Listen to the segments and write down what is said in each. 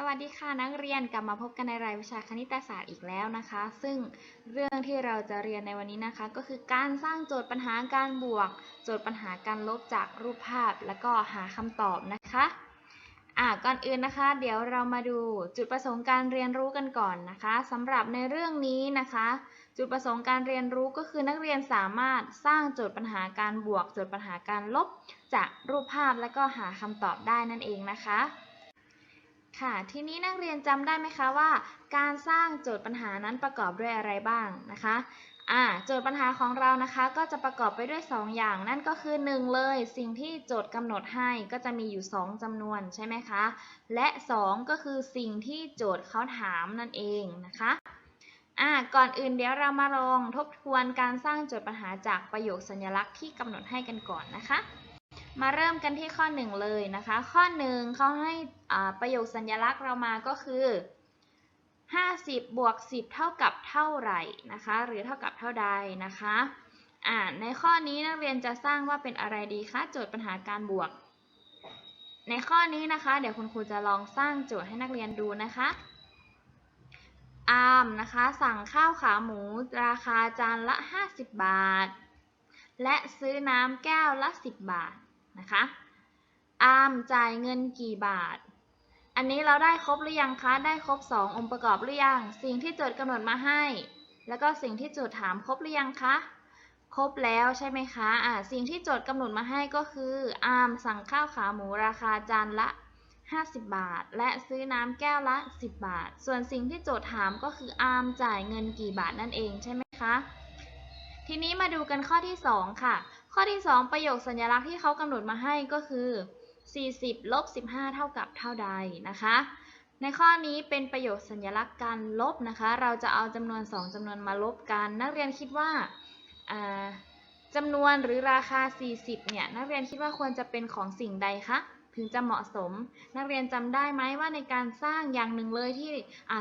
สวัสดีค่ะนักเรียนกลับมาพบกันในรายวิชาคณิตศาสตร์อีกแล้วนะคะ ซึ่งเรื่องที่เราจะเรียนในวันนี้นะคะ ก็คือการสร้างโจทย์ปัญหาการบวก โจทย์ปัญหาการลบจากรูปภาพ แล้วก็หาคำตอบนะคะอะก่อนอื่นนะคะ เดี๋ยวเรามาดูจุดประสงค์การเรียนรู้กันก่อนนะคะสำหรับในเรื่องนี้นะคะ จุดประสงค์การเรียนรู้ก็คือนักเรียนสามารถสร้างโจทย์ปัญหาการบวก โจทย์ปัญหาการลบ จากรูปภาพ แล้วก็หาคำตอบได้นั่นเองนะคะ ค่ะ ทีนี้นักเรียนจำได้ไหมคะว่า การสร้างโจทย์ปัญหานั้นประกอบด้วยอะไรบ้างนะคะอ่าโจทย์ปัญหาของเรานะคะก็จะประกอบไปด้วย 2 อย่างนั่นก็คือ 1 เลย สิ่งที่โจทย์กำหนดให้ก็จะมีอยู่ 2จำนวนใช่ไหมคะ และ 2 ก็คือสิ่งที่โจทย์เขาถามนั่นเองนะคะอ่าก่อนอื่นเดี๋ยวเรามาลองทบทวนการสร้างโจทย์ปัญหาจากประโยคสัญลักษณ์ที่กำหนดให้กันก่อนนะคะ มาเริ่มกันที่ข้อ 1 เลยนะคะ ข้อ 1เขาให้ประโยคสัญลักษณ์เรามาก็คือ 50 บวก 10 เท่ากับเท่าไหร่นะคะ หรือเท่ากับเท่าใดนะคะอ่าในข้อนี้นักเรียนจะสร้างว่าเป็นอะไรดีคะโจทย์ปัญหาการบวก ในข้อนี้นะคะ เดี๋ยวคุณครูจะลองสร้างโจทย์ให้นักเรียนดูนะคะอามนะคะสั่งข้าวขาหมู ราคาจานละ 50 บาท และซื้อน้ำแก้วละ 10 บาท นะคะอามจ่ายเงินกี่บาท อันนี้เราได้ครบหรือยังคะ ได้ครบ 2 องค์ประกอบหรือยัง สิ่งที่โจทย์กำหนดมาให้ แล้วก็สิ่งที่โจทย์ถามครบหรือยังคะ ครบแล้วใช่ไหมคะอ่าสิ่งที่โจทย์กำหนดมาให้ก็คืออามสั่งข้าวขาหมูราคาจานละ 50 บาท และซื้อน้ำแก้วละ 10 บาท ส่วนสิ่งที่โจทย์ถามก็คืออามจ่ายเงินกี่บาทนั่นเองใช่ไหมคะ ทีนี้มาดูกันข้อที่ 2 ค่ะ ข้อที่ 2 ประโยคสัญลักษณ์ที่เขากำหนดมาให้ก็คือ 40 ลบ 15 เท่ากับเท่าใดนะคะ ในข้อนี้เป็นประโยคสัญลักษณ์การลบนะคะ เราจะเอาจำนวน 2จำนวนมาลบกัน นักเรียนคิดว่าจำนวนหรือราคา 40 เนี่ย นักเรียนคิดว่าควรจะเป็นของสิ่งใดคะ ถึงจะเหมาะสม นักเรียนจำได้ไหมว่าในการสร้างอย่างหนึ่งเลยที่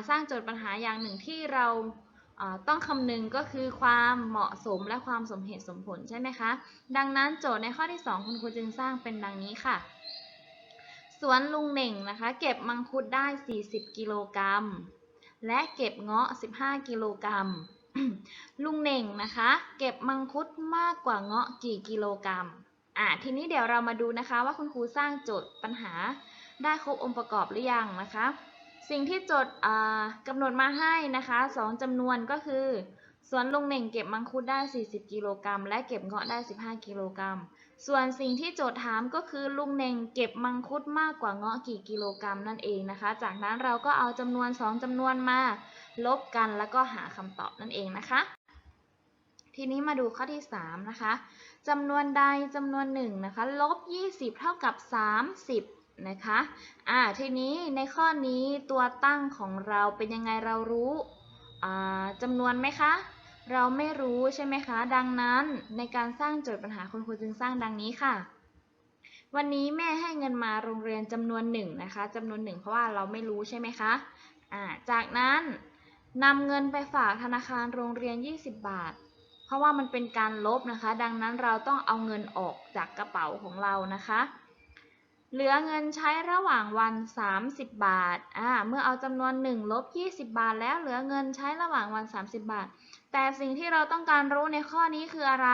สร้างโจทย์ปัญหาอย่างหนึ่งที่เรา ต้องคำนึงก็คือความเหมาะสมและความสมเหตุสมผลใช่ไหมคะ ดังนั้นโจทย์ในข้อที่ 2 คุณครูจึงสร้างเป็นดังนี้ค่ะ สวนลุงเหน่งนะคะ เก็บมังคุดได้ 40 กิโลกรัม และเก็บเงาะ 15 กิโลกรัม ลุงเหน่งนะคะ เก็บมังคุดมากกว่าเงาะกี่กิโลกรัมอะทีนี้เดี๋ยวเรามาดูนะคะว่าคุณครูสร้างโจทย์ปัญหาได้ครบองค์ประกอบหรือยังนะคะ สิ่งที่โจทย์กำหนดมาให้นะคะสองจำนวนก็คือสวนลุงเหน่งเก็บมังคุดได้ 40 กิโลกรัมและเก็บเงาะได้ 15 กิโลกรัม ส่วนสิ่งที่โจทย์ถามก็คือลุงเหน่งเก็บมังคุดมากกว่าเงาะกี่กิโลกรัมนั่นเองนะคะ จากนั้นเราก็เอาจำนวน 2จำนวนมาลบกันแล้วก็หาคำตอบนั่นเองนะคะ ทีนี้มาดูข้อที่ 3 นะคะจำนวนใดจำนวนหนึ่งนะคะลบ 20 เท่ากับ 30 นะคะ อ่า ทีนี้ในข้อนี้ตัวตั้งของเราเป็นยังไงเรารู้อ่าจำนวนไหมคะ เราไม่รู้ใช่ไหมคะ ดังนั้นในการสร้างโจทย์ปัญหาคุณครูจึงสร้างดังนี้ค่ะ วันนี้แม่ให้เงินมาโรงเรียนจำนวนหนึ่งนะคะจำนวนหนึ่งเพราะว่าเราไม่รู้ใช่ไหมคะอ่าจากนั้นนำเงินไปฝากธนาคารโรงเรียน 20 บาท เพราะว่ามันเป็นการลบนะคะ ดังนั้นเราต้องเอาเงินออกจากกระเป๋าของเรานะคะ เหลือเงินใช้ระหว่างวัน 30 บาท อ่า เมื่อเอาจำนวน1ลบ20 บาท แล้วเหลือเงินใช้ระหว่างวัน 30 บาท แต่สิ่งที่เราต้องการรู้ในข้อนี้คืออะไร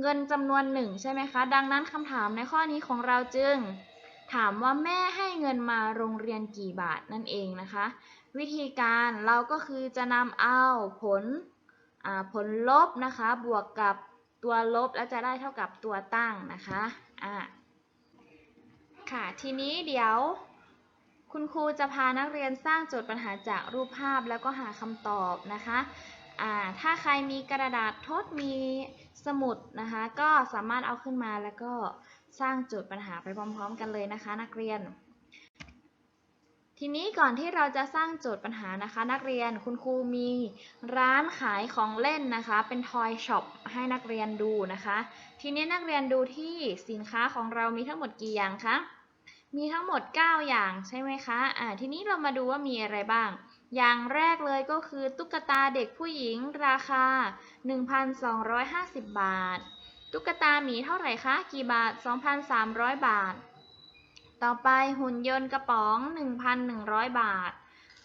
เงินจำนวนหนึ่งใช่ไหมคะ ดังนั้นคำถามในข้อนี้ของเราจึง ถามว่าแม่ให้เงินมาโรงเรียนกี่บาทนั่นเองนะคะ วิธีการเราก็คือจะนำเอาผล อ่า ผลลบนะคะ บวกกับตัวลบแล้วจะได้เท่ากับตัวตั้งนะคะ อ่า ค่ะ ทีนี้เดี๋ยว คุณครูจะพานักเรียนสร้างโจทย์ปัญหาจากรูปภาพแล้วก็หาคำตอบนะคะอ่าถ้าใครมีกระดาษทดมีสมุดนะคะ ก็สามารถเอาขึ้นมาแล้วก็สร้างโจทย์ปัญหาไปพร้อม ๆ กันเลยนะคะ นักเรียน ทีนี้ก่อนที่เราจะสร้างโจทย์ปัญหานะคะ นักเรียนคุณครูมีร้านขายของเล่นนะคะ เป็นทอยช็อปให้นักเรียนดูนะคะ ทีนี้นักเรียนดูที่สินค้าของเรามีทั้งหมดกี่อย่างคะ มีทั้งหมด 9 อย่างใช่ไหมคะอ่าทีนี้เรามาดูว่ามีอะไรบ้าง อย่างแรกเลยก็คือตุ๊กตาเด็กผู้หญิงราคา 1,250 บาท ตุ๊กตาหมีเท่าไหร่คะ กี่บาท 2,300 บาท ต่อไปหุ่นยนต์กระป๋อง 1,100 บาท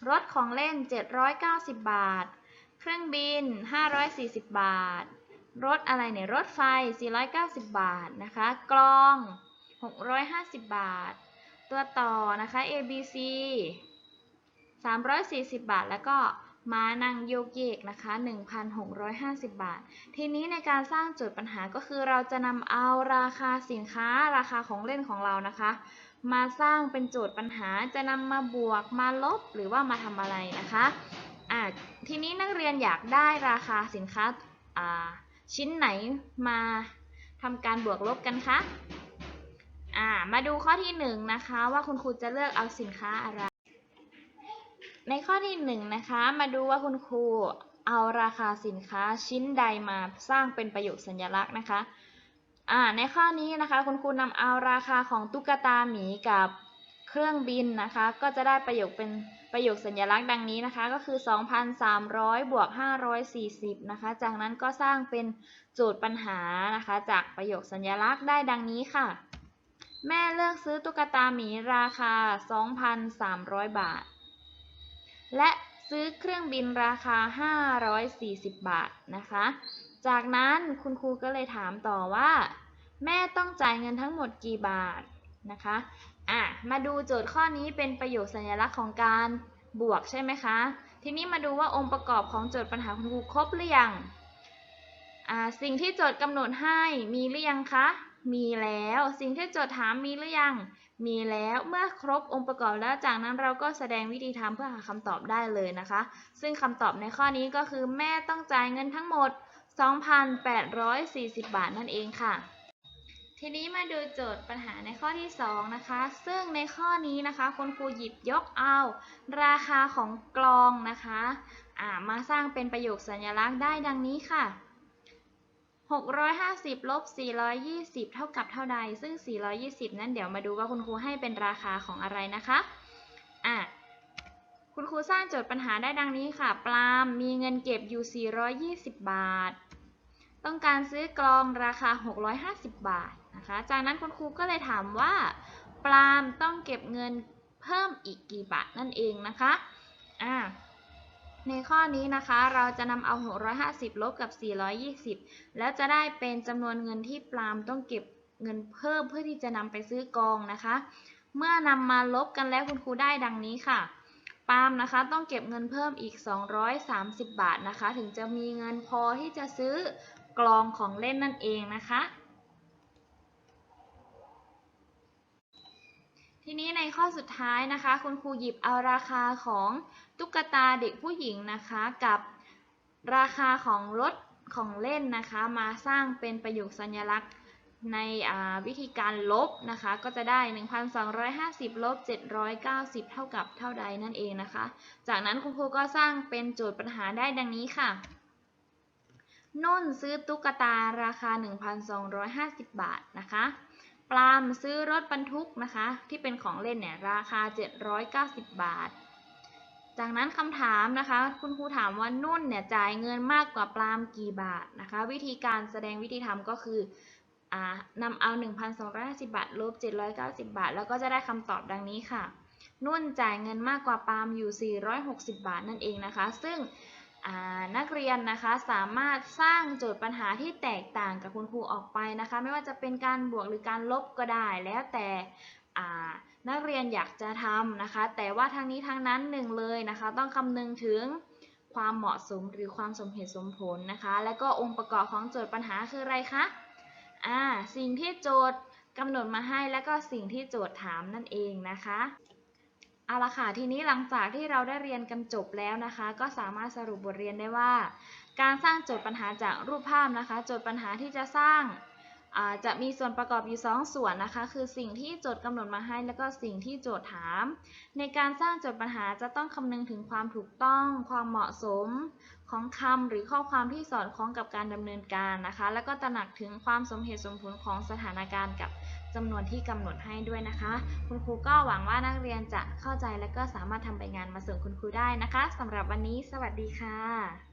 รถของเล่น 790 บาท เครื่องบิน 540 บาท รถอะไรเนี่ย รถไฟ 490 บาทนะคะ กลอง650 บาท ตัวต่อนะคะ ABC 340 บาท แล้วก็ม้านั่งโยกเยกนะคะ 1,650 บาท ทีนี้ในการสร้างโจทย์ปัญหาก็คือเราจะนำเอาราคาสินค้าราคาของเล่นของเรานะคะ มาสร้างเป็นโจทย์ปัญหาจะนำมาบวกมาลบหรือว่ามาทำอะไรนะคะอ่าทีนี้นักเรียนอยากได้ราคาสินค้าอ่าชิ้นไหนมาทำการบวกลบกันคะ อ่า มาดูข้อที่หนึ่งนะคะ ว่าคุณครูจะเลือกเอาสินค้าอะไร ในข้อที่หนึ่งนะคะ มาดูว่าคุณครูเอาราคาสินค้าชิ้นใดมาสร้างเป็นประโยคสัญลักษณ์นะคะ อ่า ในข้อนี้นะคะ คุณครูนำเอาราคาของตุ๊กตาหมีกับเครื่องบินนะคะ ก็จะได้ประโยคเป็นประโยคสัญลักษณ์ดังนี้นะคะ ก็คือ 2,300 บวก 540 นะคะ จากนั้นก็สร้างเป็นโจทย์ปัญหานะคะ จากประโยคสัญลักษณ์ได้ดังนี้ค่ะ แม่เลือกซื้อตุ๊กตาหมีราคา 2,300 บาท และซื้อเครื่องบินราคา 540 บาทนะคะ จากนั้นคุณครูก็เลยถามต่อว่า แม่ต้องจ่ายเงินทั้งหมดกี่บาทนะคะอะมาดูโจทย์ข้อนี้เป็นประโยคสัญลักษณ์ของการบวกใช่ไหมคะ ทีนี้มาดูว่าองค์ประกอบของโจทย์ปัญหาคุณครูครบหรือยังอ่าสิ่งที่โจทย์กำหนดให้มีหรือยังคะ มีแล้ว สิ่งที่โจทย์ถามมีหรือยัง มีแล้วเมื่อครบองค์ประกอบแล้วจากนั้นเราก็แสดงวิธีทำเพื่อหาคำตอบได้เลยนะคะ ซึ่งคำตอบในข้อนี้ก็คือแม่ต้องจ่ายเงินทั้งหมด 2,840 บาทนั่นเองค่ะ ทีนี้มาดูโจทย์ปัญหาในข้อที่ 2 นะคะ ซึ่งในข้อนี้นะคะคุณครูหยิบยกเอา ราคาของกลองนะคะ มาสร้างเป็นประโยคสัญลักษณ์ได้ดังนี้ค่ะ 650ลบ420 เท่ากับเท่าใด ซึ่ง 420 นั้นเดี๋ยวมาดูว่าคุณครูให้เป็นราคาของอะไรนะคะอะคุณครูสร้างโจทย์ปัญหาได้ดังนี้ค่ะ ปลาล์มมีเงินเก็บอยู่ 420 บาท ต้องการซื้อกลองราคา 650 บาทนะคะ จากนั้นคุณครูก็เลยถามว่า ปลาล์มต้องเก็บเงินเพิ่มอีกกี่บาทนั่นเองนะคะอ่า ในข้อนี้นะคะเราจะนำเอา 650 ลบกับ 420 แล้วจะได้เป็นจำนวนเงินที่ปาล์มต้องเก็บเงินเพิ่มเพื่อที่จะนำไปซื้อกองนะคะ เมื่อนำมาลบกันแล้วคุณครูได้ดังนี้ค่ะ ปาล์มนะคะต้องเก็บเงินเพิ่มอีก 230 บาทนะคะ ถึงจะมีเงินพอที่จะซื้อกลองของเล่นนั่นเองนะคะ ทีนี้ในข้อสุดท้ายนะคะ คุณครูหยิบเอาราคาของตุ๊กตาเด็กผู้หญิงนะคะ กับราคาของรถของเล่นนะคะ มาสร้างเป็นประโยคสัญลักษณ์ในวิธีการลบนะคะ ก็จะได้ 1,250ลบ790 เท่ากับเท่าใดนั่นเองนะคะ จากนั้นคุณครูก็สร้างเป็นโจทย์ปัญหาได้ดังนี้ค่ะนุ่นซื้อตุ๊กตาราคา 1,250 บาทนะคะ ปลาล์มซื้อรถบรรทุกนะคะ ที่เป็นของเล่นเนี่ยราคา 790 บาท จากนั้นคำถามนะคะ คุณครูถามว่านุ่นเนี่ยจ่ายเงินมากกว่าปลาล์มกี่บาทนะคะ วิธีการแสดงวิธีทำก็คืออนำเอา 1,250 บาทลบ 790 บาท แล้วก็จะได้คำตอบดังนี้ค่ะ นุ่นจ่ายเงินมากกว่าปาล์มอยู่ 460 บาทนั่นเองนะคะ ซึ่ง นักเรียนนะคะสามารถสร้างโจทย์ปัญหาที่แตกต่างกับคุณครูออกไปนะคะ ไม่ว่าจะเป็นการบวกหรือการลบก็ได้แล้วแต่นักเรียนอยากจะทำนะคะ แต่ว่าทางนี้ทางนั้นหนึ่งเลยนะคะ ต้องคำนึงถึงความเหมาะสมหรือความสมเหตุสมผลนะคะ และก็องค์ประกอบของโจทย์ปัญหาคืออะไรคะอ่าสิ่งที่โจทย์กำหนดมาให้และก็สิ่งที่โจทย์ถามนั่นเองนะคะ เอาละค่ะทีนี้หลังจากที่เราได้เรียนกันจบแล้วนะคะ ก็สามารถสรุปบทเรียนได้ว่า การสร้างโจทย์ปัญหาจากรูปภาพนะคะ โจทย์ปัญหาที่จะสร้างจะมีส่วนประกอบอยู่ 2 ส่วนนะคะ คือสิ่งที่โจทย์กำหนดมาให้ แล้วก็สิ่งที่โจทย์ถาม ในการสร้างโจทย์ปัญหาจะต้องคำนึงถึงความถูกต้อง ความเหมาะสมของคำหรือข้อความที่สอดคล้องกับการดำเนินการนะคะ แล้วก็ตระหนักถึงความสมเหตุสมผลของสถานการณ์กับ จำนวนที่กำหนดให้ด้วยนะคะ คุณครูก็หวังว่านักเรียนจะเข้าใจและก็สามารถทำใบงานมาส่งคุณครูได้นะคะสำหรับวันนี้ สวัสดีค่ะ